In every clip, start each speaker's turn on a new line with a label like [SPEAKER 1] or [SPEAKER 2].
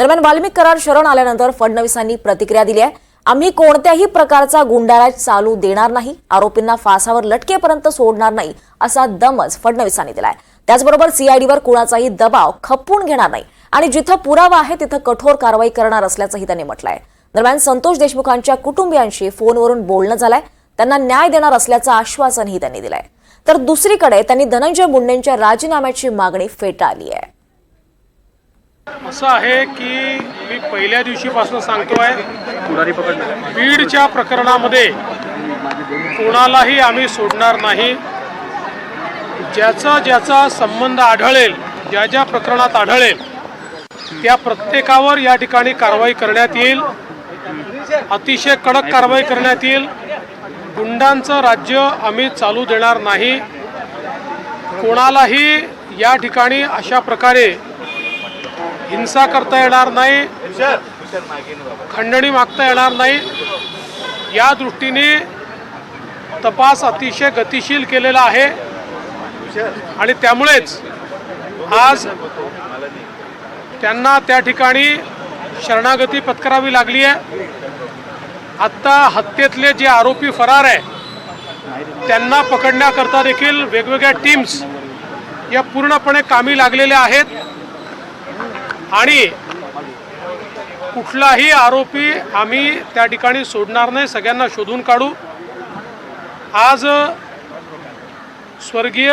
[SPEAKER 1] दरम्यान वाल्मिक करार शरण आल्यानंतर फडणवीसांनी प्रतिक्रिया दिली आहे. आम्ही कोणत्याही प्रकारचा गुंडाराज चालू देणार नाही आरोपींना फासावर लटकेपर्यंत सोडणार नाही असा दमच फडणवीसांनी दिलाय. त्याचबरोबर सीआयडीवर कुणाचाही दबाव खपवून घेणार नाही आणि जिथं पुरावा आहे तिथं कठोर कारवाई करणार असल्याचंही त्यांनी म्हटलंय. दरम्यान संतोष देशमुखांच्या कुटुंबियांशी फोनवरून बोलणं झालंय. त्यांना न्याय देणार असल्याचं आश्वासनही त्यांनी दिलंय. तर दुसरीकडे त्यांनी धनंजय मुंडेंच्या राजीनाम्याची मागणी फेटाळली आहे.
[SPEAKER 2] असं आहे की मी पहिल्या दिवशीपासून सांगतोय बीडच्या प्रकरणामध्ये कोणालाही आम्ही सोडणार नाही. ज्याचा ज्याचा संबंध आढळेल ज्या ज्या प्रकरणात आढळेल त्या प्रत्येकावर या ठिकाणी कारवाई करण्यात येईल. अतिशय कडक कारवाई करण्यात येईल. गुंडांचं राज्य आम्ही चालू देणार नाही. कोणालाही या ठिकाणी अशा प्रकारे हिंसा करता येणार नाही. खंडणी मागता येणार नाही. या दृष्टीने तपास अतिशय गतिशील केलेला आहे. आणि त्यामुळेच आज त्यांना त्या ठिकाणी शरणागती पत्करावी लागली आहे. आत्ता हत्येतले जे आरोपी फरार आहे त्यांना पकडण्याकरता देखील वेगवेगळ्या टीम्स या पूर्णपणे कामी लागलेल्या आहेत. आणि कुठलाही आरोपी आम्ही त्या ठिकाणी सोडणार नाही सगळ्यांना शोधून काढू. आज स्वर्गीय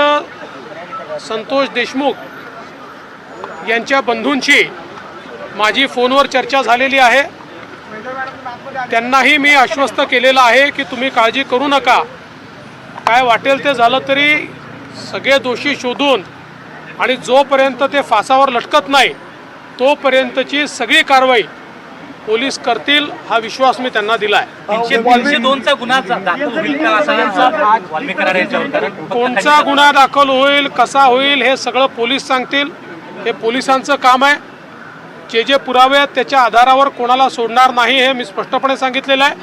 [SPEAKER 2] संतोष देशमुख यांच्या बंधूंची माझी फोनवर चर्चा झालेली आहे. त्यांनाही मी आश्वस्त केलेलं आहे की तुम्ही काळजी करू नका. काय वाटेल ते झालं तरी सगळे दोषी शोधून आणि जोपर्यंत ते फासावर लटकत नाही तोपर्यंतची सगळी कारवाई पोलीस करतील हा विश्वास मी त्यांना दिला आहे
[SPEAKER 3] दोनचा गुन्हा दाखल होईल का असा वाल्मिक करार यांच्यावर कारण फक्त
[SPEAKER 2] कोणचा गुन्हा दाखल होईल कसा होईल हे सगळं पोलीस सांगतील. हे पोलिसांचं काम आहे. जे जे पुरावे आहेत त्याच्या आधारावर कोणाला सोडणार नाही हे मी स्पष्टपणे सांगितलेलं आहे.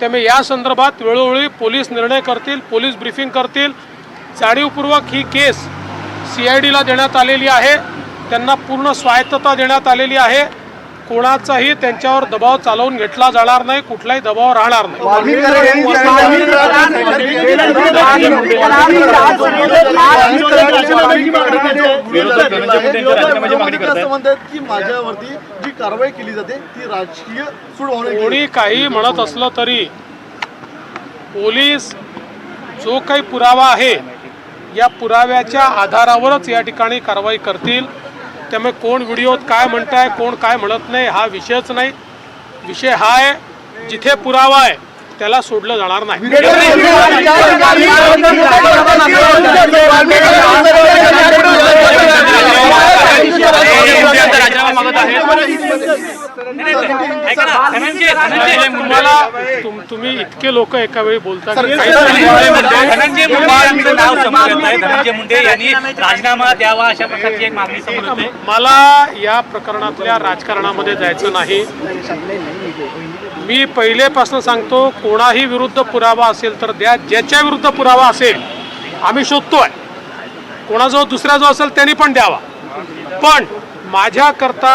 [SPEAKER 2] त्यामुळे या संदर्भात वेळोवेळी पोलीस निर्णय करतील पोलीस ब्रीफिंग करतील. जाणीवपूर्वक ही केस सी आय डीला देण्यात आलेली आहे. त्यांना पूर्ण स्वायत्तता देण्यात आलेली आहे. कोणाचाही त्यांच्यावर दबाव चालवून घेतला जाणार नाही कुठलाही दबाव राहणार नाही. कोणी काही म्हणत असलं तरी पोलीस जो काही पुरावा आहे या पुराव्याच्या आधारावरच या ठिकाणी कारवाई करतील. त्यामुळे कोण व्हिडिओत काय म्हणताय कोण काय म्हणत नाही हा विषयच नाही विषय हा आहे जिथे पुरावा आहे त्याला सोडलं जाणार नाही
[SPEAKER 3] राजीनामा मागत आहे
[SPEAKER 2] तुम्हाला तुम्ही इतके लोक एका वेळी बोलता की
[SPEAKER 3] धनंजय मुंडे नाव समोर येत आहे. धनंजय मुंडे यांनी राजीनामा द्यावा अशा प्रकारची एक मागणी समोर येते.
[SPEAKER 2] मला या प्रकरणातल्या राजकारणामध्ये जायचं नाही. मी पहिलेपासून सांगतो कोणाही विरुद्ध पुरावा असेल तर द्या. ज्याच्या विरुद्ध पुरावा असेल आम्ही शोधतोय. कोणाजवळ दुसरा जो असेल त्यांनी पण द्यावा. पण माझ्याकरता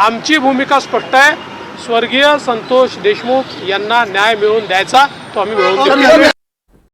[SPEAKER 2] आमची भूमिका स्पष्ट आहे. स्वर्गीय संतोष देशमुख यांना न्याय मिळवून द्यायचा तो आम्ही मिळवून